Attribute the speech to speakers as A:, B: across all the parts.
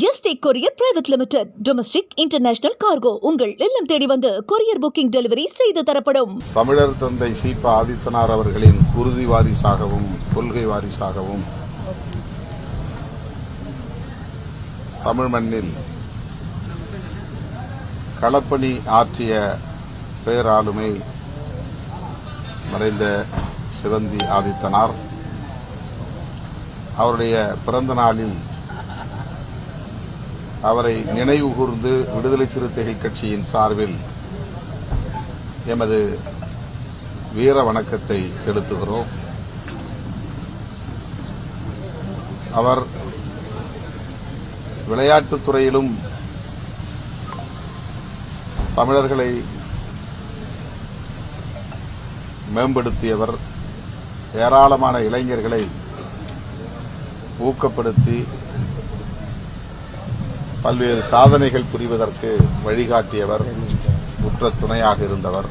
A: S T courier private limited. Domestic international cargo உங்கள் இல்லம் தேடி வந்து கொரியர் புக்கிங் டெலிவரி செய்து தரப்படும்.
B: தமிழர் தந்தை சீபா ஆதித்தனார் அவர்களின் குருதி வாரிசாகவும் கொள்கை வாரிசாகவும் தமிழ் மண்ணில் களப்பணி ஆற்றிய பேராளுமை மறைந்த சிவந்தி ஆதித்தனார். அவருடைய பிறந்த நாளில் அவரை நினைவு கூர்ந்து விடுதலை சிறுத்தைகள் கட்சியின் சார்பில் எமது வீர வணக்கத்தை செலுத்துகிறோம். அவர் விளையாட்டுத் துறையிலும் தமிழர்களை மேம்படுத்தியவர். ஏராளமான இளைஞர்களை ஊக்கப்படுத்தி பல்வேறு சாதனைகள் புரிவதற்கு வழிகாட்டியவர் உற்ற துணையாக இருந்தவர்.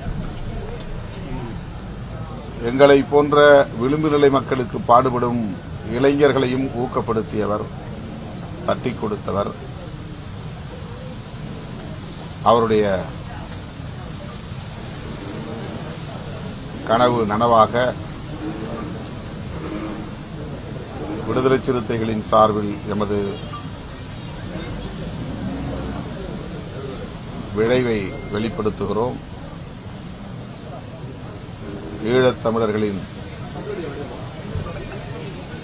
B: எங்களை போன்ற விளிம்பு நிலை மக்களுக்கு பாடுபடும் இளைஞர்களையும் ஊக்கப்படுத்தியவர் தட்டிக் கொடுத்தவர். அவருடைய கனவு நனவாக விடுதலை சிறுத்தைகளின் சார்பில் எமது விளைவை வெளிப்படுத்துகிறோம். ஈழத்தமிழர்களின்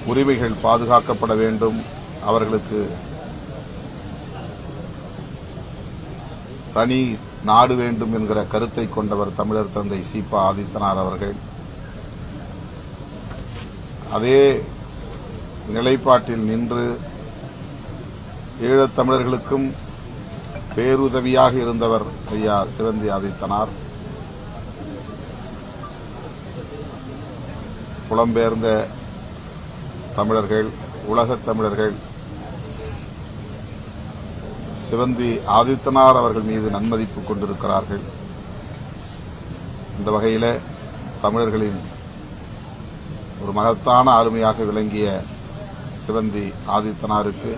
B: உரிமைகள் பாதுகாக்கப்பட வேண்டும். அவர்களுக்கு தனி நாடு வேண்டும் என்கிற கருத்தை கொண்டவர் தமிழர் தந்தை சீபா ஆதித்தனார் அவர்கள். அதே நிலைப்பாட்டில் நின்று ஈழத்தமிழர்களுக்கும் பேருதவியாக இருந்தவர் ஐயா சிவந்தி ஆதித்தனார். புலம்பெயர்ந்த தமிழர்கள் உலகத் தமிழர்கள் சிவந்தி ஆதித்தனார் அவர்கள் மீது நன்மதிப்பு கொண்டிருக்கிறார்கள். இந்த வகையில் தமிழர்களின் ஒரு மகத்தான ஆளுமையாக விளங்கிய சிவந்தி ஆதித்தனாருக்கு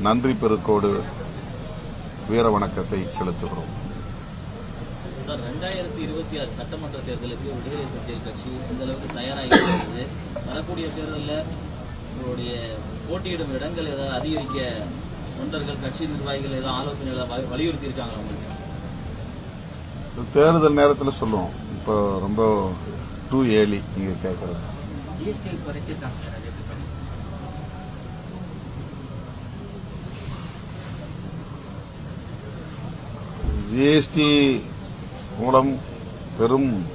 B: நன்றி பெருக்கோடு வீர வணக்கத்தை செலுத்துகிறோம்.
C: சார் ரெண்டாயிரத்தி இருபத்தி ஆறு சட்டமன்ற தேர்தலுக்கு விடுதலை சிறுத்தைகள் கட்சி இந்த அளவுக்கு தயாராகி இருக்கிறது வரக்கூடிய தேர்தலில் உங்களுடைய போட்டியிடும் இடங்கள் ஏதாவது அதிகரிக்க தொண்டர்கள் கட்சி நிர்வாகிகள் ஏதாவது ஆலோசனைகளை வ- வலியுறுத்தி இருக்காங்களா உங்களுக்கு
B: தேர்தல் நேரத்தில் சொல்லுவோம். இப்போ ரொம்ப டூ ஏலி நீங்க கேட்கறது
D: ஜிஎஸ்டி குறைச்சிருக்காங்க சார்
B: ஜிஎஸ்டி மூலம் பெரும்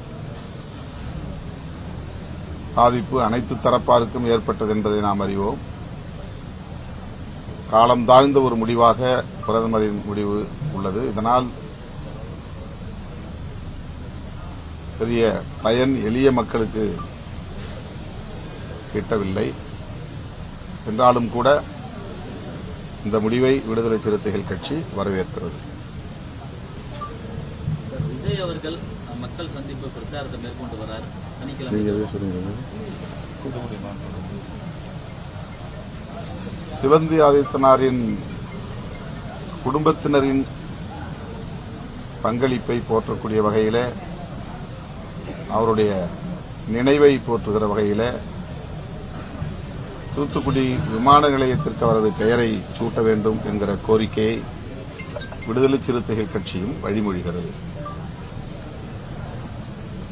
B: பாதிப்பு அனைத்து தரப்பாருக்கும் ஏற்பட்டது என்பதை நாம் அறிவோம். காலம் தாழ்ந்த ஒரு முடிவாக பிரதமரின் முடிவு உள்ளது. இதனால் பெரிய பயன் எளிய மக்களுக்கு கிட்டவில்லை. என்றாலும் கூட இந்த முடிவை விடுதலை சிறுத்தைகள் கட்சி வரவேற்கிறது.
C: அவர்கள் மக்கள் சந்திப்பு பிரச்சாரத்தை மேற்கொண்டு வரார். சனிக்கிழமை.
B: சிவந்தி ஆதித்தனாரின் குடும்பத்தினரின் பங்களிப்பை போற்றக்கூடிய வகையில அவருடைய நினைவை போற்றுகிற வகையில தூத்துக்குடி விமான நிலையத்திற்கு அவரது பெயரை சூட்ட வேண்டும் என்கிற கோரிக்கையை விடுதலை சிறுத்தைகள் கட்சியும் வழிமொழிகிறது.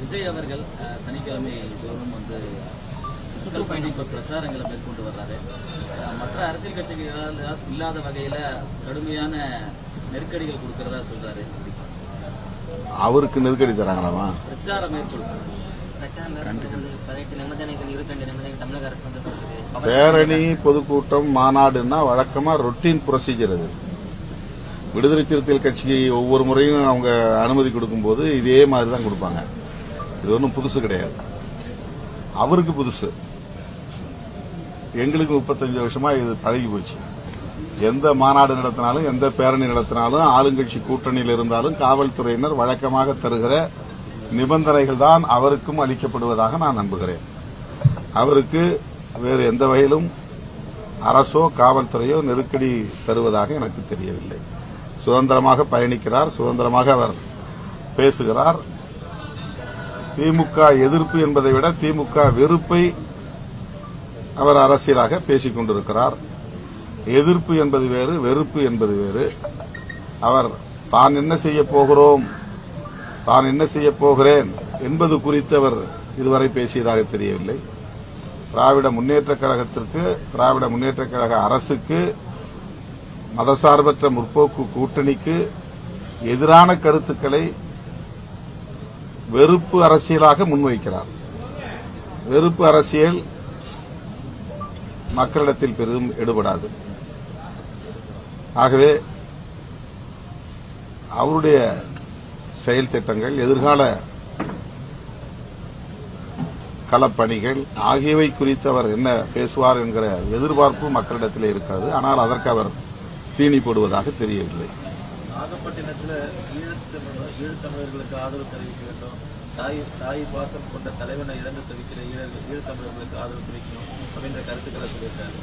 C: விஜய் அவர்கள் சனிக்கிழமை தோறும் வந்து சந்திப்பு பிரச்சாரங்களை மேற்கொண்டு வர்றாரு. மற்ற அரசியல் கட்சிகள் இல்லாத வகையில கடுமையான நெருக்கடிகள் கொடுக்கறதா சொல்றாரு.
B: அவருக்கு நெருக்கடி தராங்களாமா?
C: பிரச்சாரம் மேற்கொள்றாரு.
B: பேரணி பொதுக்கூட்டம் மாநாடுன்னா வழக்கமா ரொட்டீன் ப்ரொசீஜர் அது. விடுதலை சிறுத்தைகள் கட்சிக்கு ஒவ்வொரு முறையும் அவங்க அனுமதி கொடுக்கும்போது இதே மாதிரி தான் கொடுப்பாங்க. இது ஒன்றும் புதுசு கிடையாது. அவருக்கு புதுசு. எங்களுக்கு முப்பத்தஞ்சு வருஷமா இது பழகி போச்சு. எந்த மாநாடு நடத்தினாலும் எந்த பேரணி நடத்தினாலும் ஆளுங்கட்சி கூட்டணியில் இருந்தாலும் காவல்துறையினர் வழக்கமாக தருகிற நிபந்தனைகள் தான் அவருக்கும் அளிக்கப்படுவதாக நான் நம்புகிறேன். அவருக்கு வேறு எந்த வகையிலும் அரசோ காவல்துறையோ நெருக்கடி தருவதாக எனக்கு தெரியவில்லை. சுதந்திரமாக பயணிக்கிறார். சுதந்திரமாக அவர் பேசுகிறார். திமுக எதிர்ப்பு என்பதை விட திமுக வெறுப்பை அவர் அரசியலாக பேசிக் கொண்டிருக்கிறார். எதிர்ப்பு என்பது வேறு வெறுப்பு என்பது வேறு. அவர் தான் என்ன செய்ய போகிறோம்? தான் என்ன செய்ய போகிறேன்? என்பது குறித்து அவர் இதுவரை பேசியதாக தெரியவில்லை. திராவிட முன்னேற்றக் கழகத்திற்கு திராவிட முன்னேற்றக் கழக அரசுக்கு மதசார்பற்ற முற்போக்கு கூட்டணிக்கு எதிரான கருத்துக்களை வெறுப்பு அரசியலாக முன்வைக்கிறார். வெறுப்பு அரசியல் மக்களிடத்தில் பெரிதும் எடுபடாது. ஆகவே அவருடைய செயல் திட்டங்கள் எதிர்கால களப்பணிகள் ஆகியவை குறித்து அவர் என்ன பேசுவார் என்கிற எதிர்பார்ப்பு மக்களிடத்தில் இருக்கிறது ஆனால் அதற்கு அவர் தீனி போடுவதாக தெரியவில்லை.
E: நாகப்பட்டினத்தில் ஈழத்தமிழ் ஈழத்தமிழர்களுக்கு ஆதரவு தெரிவிக்க வேண்டும். தாய் தாய் பாசம் கொண்ட தலைவனை இழந்து தவிக்கிற ஈழ ஈழத்தமிழர்களுக்கு ஆதரவு தெரிவிக்கணும் அப்படின்ற கருத்துக்களை சொல்லியிருக்காரு.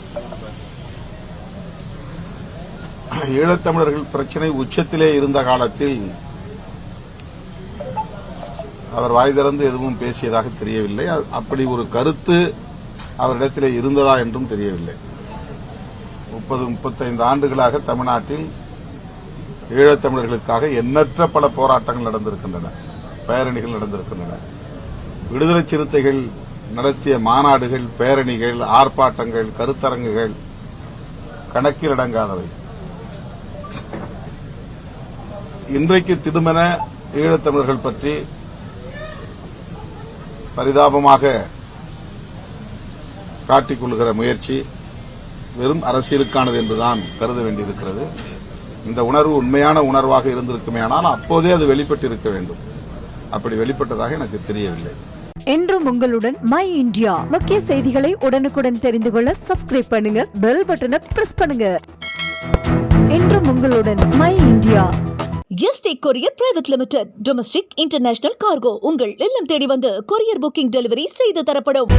B: ஈழத்தமிழர்கள் பிரச்சனை உச்சத்திலே இருந்த காலத்தில் அவர் வாய் திறந்து எதுவும் பேசியதாக தெரியவில்லை. அப்படி ஒரு கருத்து அவரிடத்திலே இருந்ததா என்றும் தெரியவில்லை. முப்பது முப்பத்தைந்து ஆண்டுகளாக தமிழ்நாட்டில் ஈழத்தமிழர்களுக்காக எண்ணற்ற பல போராட்டங்கள் நடந்திருக்கின்றன பேரணிகள் நடந்திருக்கின்றன. விடுதலை சிறுத்தைகள் நடத்திய மாநாடுகள் பேரணிகள் ஆர்ப்பாட்டங்கள் கருத்தரங்குகள் கணக்கில் அடங்காதவை. இன்றைக்கு திடுமென ஈழத்தமிழர்கள் பற்றி பரிதாபமாக காட்டிக் கொள்கிற முயற்சி வெறும் அரசியலுக்கானது என்றுதான் கருத வேண்டியிருக்கிறது. இந்த உணர்வு உண்மையான உணர்வாக இருந்திருக்குமேயானால் அப்போதே அது வெளிப்பட்டிருக்க வேண்டும். அப்படி வெளிப்பட்டதாக எனக்கு தெரியவில்லை.
F: என்றும் உங்களுடன் மை இந்தியா. முக்கிய செய்திகளை உடனுக்குடன் தெரிந்து கொள்ள சப்ஸ்கிரைப் பண்ணுங்க பெல் பட்டனை பிரஸ் பண்ணுங்க. என்றும் உங்களுடன் my India.
A: S T courier private limited domestic international cargo. உங்கள் இல்லம் தேடி வந்து கொரியர் புக்கிங் டெலிவரி செய்து தரப்படும்.